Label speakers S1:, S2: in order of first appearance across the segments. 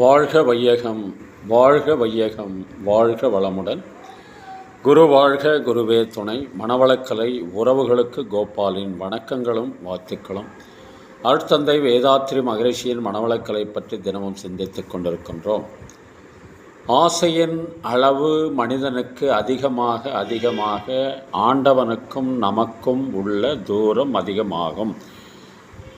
S1: வாழ்க வையகம் வாழ்க வையகம் வாழ்க வளமுடன். குரு வாழ்க குருவே துணை மணவளக்கலை உறவுகளுக்கு கோபாலின் வணக்கங்களும் வாழ்த்துக்களும். அருட்தந்தை வேதாத்திரி மகரிஷியின் மணவளக்கலை பற்றி தினமும் சிந்தித்துக் கொண்டிருக்கின்றோம். ஆசையின் அளவு மனிதனுக்கு அதிகமாக அதிகமாக ஆண்டவனுக்கும் நமக்கும் உள்ள தூரம் அதிகமாகும்.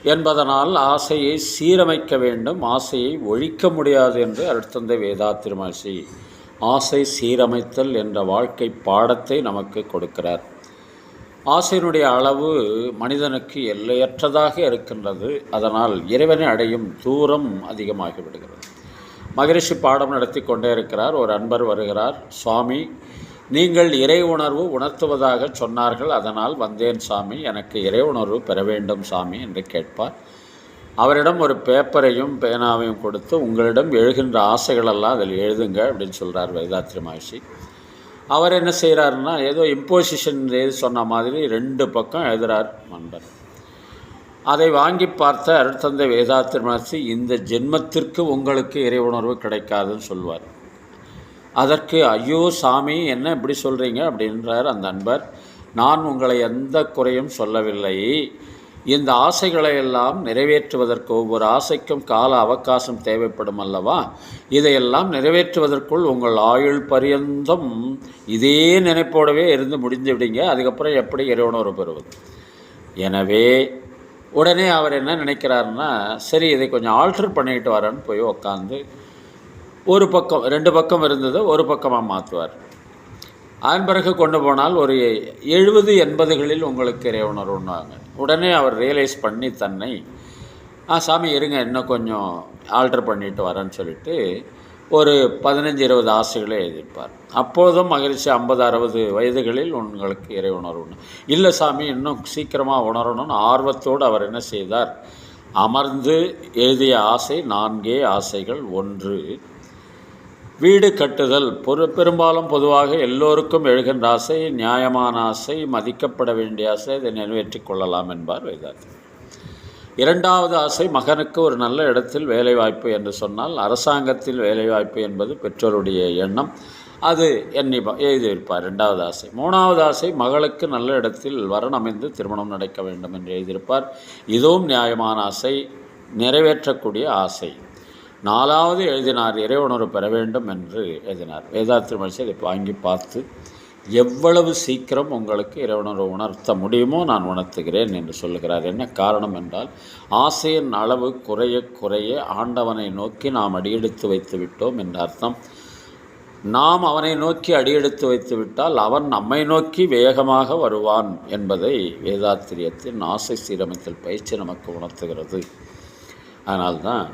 S1: என்பதனால் ஆசையை சீரமைக்க வேண்டும் ஆசையை ஒழிக்க முடியாது என்று அருட்தந்தை வேதா மகர்ஷி ஆசை சீரமைத்தல் என்ற வாழ்க்கை பாடத்தை நமக்கு கொடுக்கிறார். ஆசையினுடைய அளவு மனிதனுக்கு எல்லையற்றதாக இருக்கின்றது. அதனால் இறைவனை அடையும் தூரம் அதிகமாகிவிடுகிறது. மகரிஷி பாடம் நடத்தி கொண்டே இருக்கிறார். ஒரு அன்பர் வருகிறார். சுவாமி நீங்கள் இறை உணர்வு உணர்த்துவதாக சொன்னார்கள் அதனால் வந்தேன் சாமி. எனக்கு இறை உணர்வு பெற வேண்டும் சாமி என்று கேட்பார். அவரிடம் ஒரு பேப்பரையும் பேனாவையும் கொடுத்து உங்களிடம் எழுகின்ற ஆசைகளெல்லாம் அதில் எழுதுங்க அப்படின்னு சொல்கிறார் வேதாத்ரி மகர்ஷி. அவர் என்ன செய்கிறாருன்னா ஏதோ இம்போசிஷன் எது சொன்ன மாதிரி ரெண்டு பக்கம் எழுதுகிறார் நண்பர் அதை வாங்கி பார்த்த அருட்தந்தை வேதாத்திரி மகர்ஷி இந்த ஜென்மத்திற்கு உங்களுக்கு இறை உணர்வு கிடைக்காதுன்னு சொல்வார். அதற்கு ஐயோ சாமி என்ன இப்படி சொல்கிறீங்க அப்படின்றார் அந்த அன்பர். நான் உங்களை எந்த குறையும் சொல்லவில்லை. இந்த ஆசைகளை எல்லாம் நிறைவேற்றுவதற்கு ஒவ்வொரு ஆசைக்கும் கால அவகாசம் தேவைப்படும் அல்லவா? இதையெல்லாம் நிறைவேற்றுவதற்குள் உங்கள் ஆயுள் பரியந்தம் இதே நினைப்போடவே இருந்து முடிந்து விடுங்க. அதுக்கப்புறம் எப்படி இறைவனோர் பெறுவது எனவே உடனே அவர் என்ன நினைக்கிறாருன்னா சரி இதை கொஞ்சம் ஆல்டர் பண்ணிக்கிட்டு வரேன்னு போய் உக்காந்து ஒரு பக்கம் ரெண்டு பக்கம் இருந்தது ஒரு பக்கமாக மாற்றுவார். அதன் பிறகு கொண்டு போனால் ஒரு எழுபது எண்பதுகளில் உங்களுக்கு இறைவுணர்வுன்னாங்க உடனே அவர் ரியலைஸ் பண்ணி தன்னை ஆ சாமி இருங்க இன்னும் கொஞ்சம் ஆல்டர் பண்ணிட்டு வரேன்னு சொல்லிட்டு ஒரு பதினஞ்சு இருபது ஆசைகளை எழுதிப்பார். அப்போதும் மகிழ்ச்சி ஐம்பது அறுபது வயதுகளில் உங்களுக்கு இறை உணர்வு இல்லை சாமி இன்னும் சீக்கிரமாக உணரணும்னு ஆர்வத்தோடு அவர் என்ன செய்தார்? அமர்ந்து எழுதிய ஆசை நான்கே ஆசைகள் ஒன்று. வீடு கட்டுதல் பொரு பெரும்பாலும் பொதுவாக எல்லோருக்கும் எழுகின்ற ஆசை நியாயமான ஆசை மதிக்கப்பட வேண்டிய ஆசை இதை நிறைவேற்றிக் கொள்ளலாம் என்பார் வேதாந்தி. இரண்டாவது ஆசை மகனுக்கு ஒரு நல்ல இடத்தில் வேலைவாய்ப்பு என்று சொன்னால் அரசாங்கத்தில் வேலைவாய்ப்பு என்பது பெற்றோருடைய எண்ணம். அது எண்ணி எழுதியிருப்பார் ரெண்டாவது ஆசை. மூணாவது ஆசை மகளுக்கு நல்ல இடத்தில் வரன் அமைந்து திருமணம் நடக்க வேண்டும் என்று எழுதியிருப்பார். இதுவும் நியாயமான ஆசை நிறைவேற்றக்கூடிய ஆசை. நாலாவது எழுதினார் இறைவனொரு பெற வேண்டும் என்று எழுதினார். வேதாத்திரி மகிழ்ச்சி அதை வாங்கி பார்த்து எவ்வளவு சீக்கிரம் உங்களுக்கு இறைவனரை உணர்த்த முடியுமோ நான் உணர்த்துகிறேன் என்று சொல்லுகிறார். என்ன காரணம் என்றால் ஆசையின் அளவு குறைய குறைய ஆண்டவனை நோக்கி நாம் அடியெடுத்து வைத்து விட்டோம் என்ற அர்த்தம். நாம் அவனை நோக்கி அடியெடுத்து வைத்து விட்டால் அவன் நம்மை நோக்கி வேகமாக வருவான் என்பதை வேதாத்திரியத்தின் ஆசை சீரமைத்தல் பயிற்சி நமக்கு உணர்த்துகிறது. அதனால்தான்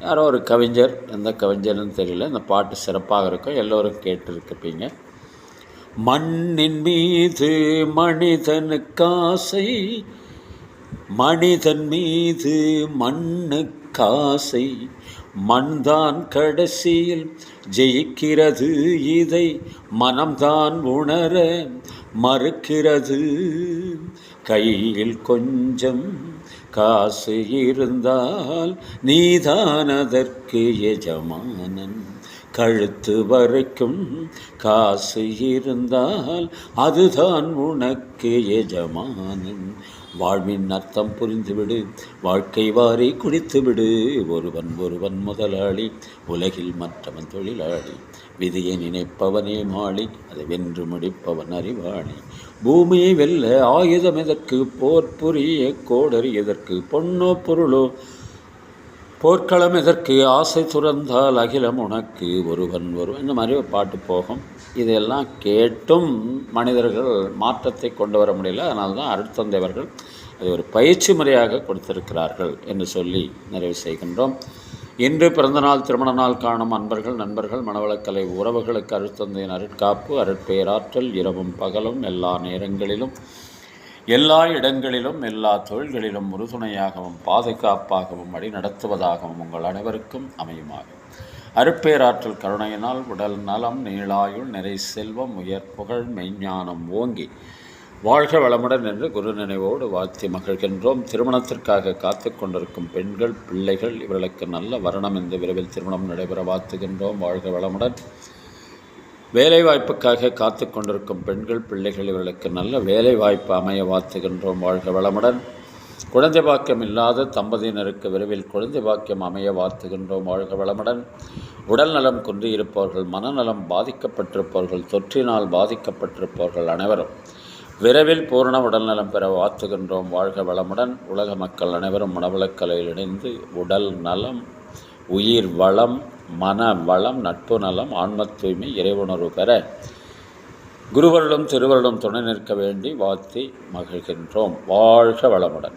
S1: யாரோ ஒரு கவிஞர் எந்த கவிஞர்னு தெரியல இந்த பாட்டு சிறப்பாக இருக்கும் எல்லோரும் கேட்டிருக்கப்பீங்க மண்ணின் மீது மனிதனுக்காசை மனிதன் மீது மண்ணுக்காசை மண்தான் கடைசியில் ஜெயிக்கிறது இதை மனம்தான் உணர மறுக்கிறது. கையில் கொஞ்சம் காசு இருந்தால் நீதானதற்கு எஜமானன். கழுத்து வரைக்கும் காசு இருந்தால் அதுதான் உனக்கு எஜமானன். வாழ்வின் அர்த்தம் புரிந்துவிடு. வாழ்க்கை வாரி குடித்துவிடு. ஒருவன் ஒருவன் முதலாளி. உலகில் மற்றவன் தொழிலாளி. விதியை நினைப்பவனே மாளி அதை வென்று முடிப்பவன் அறிவாளி. பூமியை வெல்ல ஆயுதம் எதற்கு? போர் புரிய கோடரி எதற்கு? பொன்னோ பொருளோ? போர்க்களம் எதற்கு? ஆசை துறந்தால் அகிலம் உனக்கு ஒருவன் ஒருவன். இந்த மாதிரி ஒரு பாட்டு போகும். இதையெல்லாம் கேட்டும் மனிதர்கள் மாற்றத்தை கொண்டு வர முடியல. அதனால தான் அருட்தந்தைவர்கள் அதை ஒரு பயிற்சி முறையாக கொடுத்திருக்கிறார்கள் என்று சொல்லி நிறைவு செய்கின்றோம். இன்று பிறந்தநாள் திருமண நாள் காணும் அன்பர்கள் நண்பர்கள் மனவளக்கலை உறவுகளுக்கு அருட்தந்தையின் அருட்காப்பு அருட்பெயராற்றல் இரவும் பகலும் எல்லா நேரங்களிலும் எல்லா இடங்களிலும் எல்லா தொழில்களிலும் உறுதுணையாகவும் பாதுகாப்பாகவும் வழி நடத்துவதாகவும் உங்கள் அனைவருக்கும் அமையுமாக அருட்பேராற்றல் கருணையினால் உடல் நலம் நீளாயுள் நிறை செல்வம் உயர் புகழ் மெய்ஞானம் ஓங்கி வாழ்க வளமுடன் என்று குரு நினைவோடு வாழ்த்தி மகிழ்கின்றோம். திருமணத்திற்காக காத்து கொண்டிருக்கும் பெண்கள் பிள்ளைகள் இவர்களுக்கு நல்ல வரணம் என்று விரைவில் திருமணம் நடைபெற வாழ்த்துகின்றோம். வாழ்க வளமுடன். வேலைவாய்ப்புக்காக காத்து கொண்டிருக்கும் பெண்கள் பிள்ளைகள் இவர்களுக்கு நல்ல வேலைவாய்ப்பு அமைய வாழ்த்துகின்றோம். வாழ்க வளமுடன். குழந்தை பாக்கியம் இல்லாத தம்பதியினருக்கு விரைவில் குழந்தை பாக்கியம் அமைய வாழ்த்துகின்றோம். வாழ்க வளமுடன். உடல் நலம் குன்றியிருப்பவர்கள் மனநலம் பாதிக்கப்பட்டிருப்பவர்கள் தொற்றினால் பாதிக்கப்பட்டிருப்பவர்கள் அனைவரும் விரைவில் பூரண உடல்நலம் பெற வாழ்த்துகின்றோம். வாழ்க வளமுடன். உலக மக்கள் அனைவரும் மனவளக்கலையில் இணைந்து உடல் நலம் உயிர் வளம் மன வளம் நட்பு நலம் ஆன்ம தூய்மை இறைவுணர்வு பெற குருவருளும் திருவருளும் துணை நிற்க வேண்டி வாழ்த்தி மகிழ்கின்றோம். வாழ்க வளமுடன்.